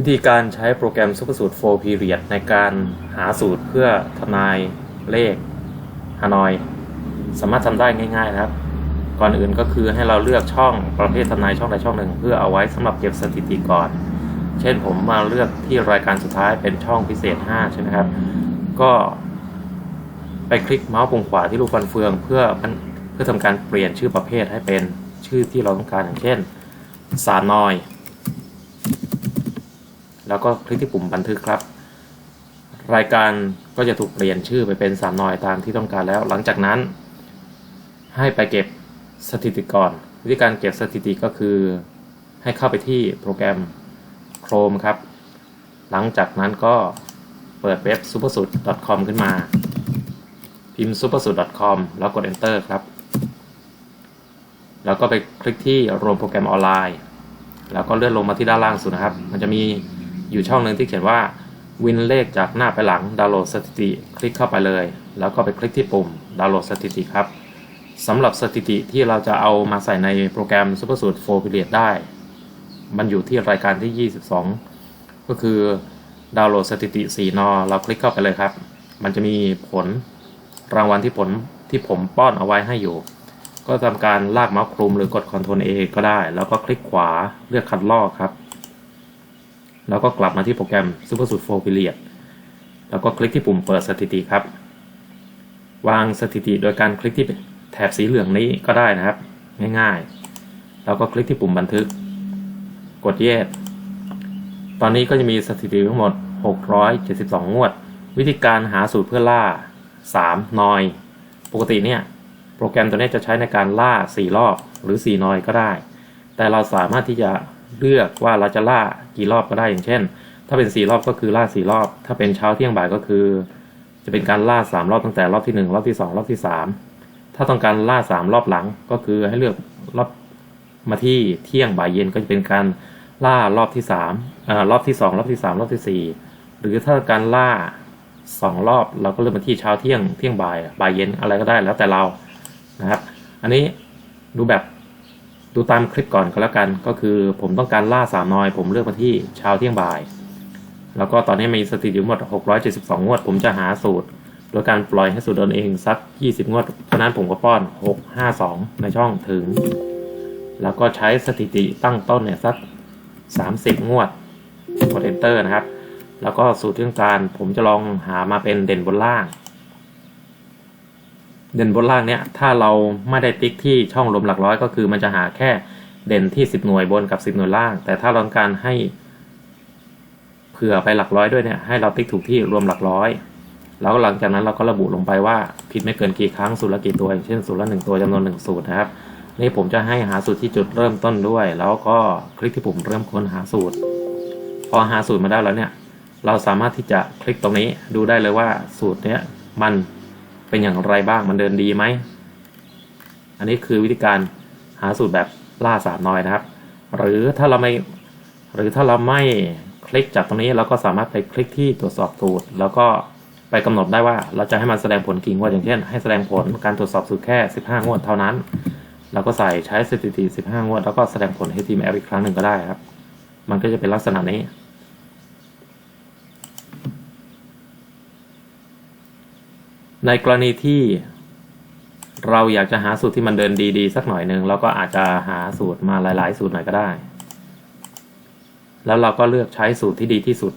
วิธีการใช้โปรแกรม Supersuite 4 Period ในการหาสูตรเพื่อทำนายเลขฮานอย สามารถทำได้ง่ายๆนะครับ ก่อนอื่นก็คือให้เราเลือกช่องประเภททำนายช่องใดช่องหนึ่ง เพื่อเอาไว้สำหรับเก็บสถิติก่อน เช่นผมมาเลือกที่รายการสุดท้ายเป็นช่องพิเศษ 5 ใช่ไหมครับ ก็ไปคลิกเมาส์ปุ่มขวาที่รูปฟันเฟือง เพื่อเพื่อทำการเปลี่ยนชื่อประเภทให้เป็นชื่อที่เราต้องการอย่างเช่น สารนอย แล้วก็คลิกที่ปุ่มบันทึกครับ รายการก็จะถูกเปลี่ยนชื่อไปเป็นสารนอยตามที่ต้องการแล้ว หลังจากนั้น ให้ไปเก็บสถิติก่อน วิธีการเก็บสถิติก็คือ ให้เข้าไปที่โปรแกรม Chrome ครับ หลังจากนั้นก็เปิดเว็บ supersuit.com ขึ้นมา พิมพ์ supersuit.com แล้วกด enter ครับ แล้วก็ไปคลิกที่รวมโปรแกรมออนไลน์ แล้วก็เลื่อนลงมาที่ด้านล่างสุดนะครับ มันจะมี อยู่ช่องหนึ่งที่เขียนว่าวินเลขจากหน้าไปหลังดาวน์โหลดสถิติ คลิกเข้าไปเลย แล้วก็ไปคลิกที่ปุ่มดาวน์โหลดสถิติครับสำหรับสถิติที่เราจะเอามาใส่ในโปรแกรม Supersuite 4 Period ได้ มันอยู่ที่รายการที่ 22 ก็คือดาวน์โหลดสถิติ 4 นอ เราคลิกเข้าไปเลยครับ มันจะมีผลรางวัลที่ผลที่ผมป้อนเอาไว้ให้อยู่ ก็ทำการลากเมาส์คลุมหรือกด Ctrl A ก็ได้ แล้วก็คลิกขวาเลือกคัดลอกครับ แล้วก็กลับมาที่โปรแกรม Supersuite 4 Period แล้วก็คลิกที่ปุ่มเปิดสถิติครับ วางสถิติโดยการคลิกที่แถบสีเหลืองนี้ก็ได้นะครับ ง่ายๆ แล้วก็คลิกที่ปุ่มบันทึก กด Yes ตอนนี้ก็จะมีสถิติทั้งหมด 672 งวด วิธีการหาสูตรเพื่อล่า 3 นอย ปกติเนี่ยโปรแกรมตัวนี้จะใช้ในการล่า 4 รอบหรือ 4 นอยก็ได้ แต่เราสามารถที่จะ เลือกว่าเราจะล่ากี่รอบก็ได้อย่างเช่น ถ้าเป็น4รอบก็คือล่า4รอบ ถ้าเป็นเช้าเที่ยงบ่ายก็คือ จะเป็นการล่า3รอบตั้งแต่รอบที่1รอบที่2รอบที่3ถ้าต้องการล่า3รอบหลังก็คือให้เลือกรอบมาที่เที่ยงบ่ายเย็นก็จะเป็นการล่ารอบที่3อ่ารอบที่2รอบที่3รอบที่4หรือถ้าการล่า2รอบเราก็เลือกมาที่เช้าเที่ยงเที่ยงบ่ายบ่ายเย็นอะไรก็ได้แล้วแต่เรานะครับ อันนี้ดูแบบ ดูตามคลิปก่อนก็แล้วกัน ก็คือผมต้องการล่าสามนอย ผมเลือกมาที่เช้าเที่ยงบ่าย แล้วก็ตอนนี้มีสถิติทั้งหมด 672 งวด ผมจะหาสูตร โดยการปล่อยให้สูตรเดินเองสัก 20 งวด เพราะนั้นผมก็ป้อน 652 ในช่องถึง แล้วก็ใช้สถิติตั้งต้นเนี่ยสัก 30 งวดกด enter นะครับ แล้วก็สูตรที่องการผมจะลองหามาเป็นเด่นบนล่าง เด่นบนล่างเนี่ยถ้าเราไม่ได้ติ๊กที่ช่องรวมหลักร้อยก็คือมันจะหาแค่เด่นที่ 10 หน่วยบนกับ 10 หน่วยล่าง แต่ถ้าเราต้องการให้เผื่อไปหลักร้อยด้วยเนี่ยให้เราติ๊กถูกที่รวมหลักร้อย แล้วหลังจากนั้นเราก็ระบุลงไปว่าผิดไม่เกินกี่ครั้งสูตรละกี่ตัวอย่างเช่นสูตรละหนึ่งตัวจำนวนหนึ่งสูตรนะครับนี่ผมจะให้หาสูตรที่จุดเริ่มต้นด้วย แล้วก็คลิกที่ปุ่มเริ่มค้นหาสูตร พอหาสูตรมาได้แล้วเนี่ยเราสามารถที่จะคลิกตรงนี้ดูได้เลยว่าสูตรเนี้ยมัน เป็นอย่างไรบ้างมันเดินดีไหม อันนี้คือวิธีการหาสูตรแบบล่าสามนอยนะครับ หรือถ้าเราไม่หรือถ้าเราไม่คลิกจากตรงนี้เราก็สามารถไปคลิกที่ตรวจสอบสูตร แล้วก็ไปกำหนดได้ว่าเราจะให้มันแสดงผลกี่งวดอย่างเช่น ให้แสดงผลการตรวจสอบสูตรแค่ 15 งวดเท่านั้น เราก็ใส่ใช้สถิติ 15 งวด แล้วก็แสดงผลให้ทีมแอปอีกครั้งหนึ่งก็ได้ครับ มันก็จะเป็นลักษณะนี้ ในกรณีที่เราอยากจะหาสูตรที่มันเดินดีๆ สักหน่อยหนึ่งเราก็อาจจะหาสูตรมาหลาย ๆ สูตรหน่อยก็ได้ แล้วเราก็เลือกใช้สูตรที่ดีที่สุด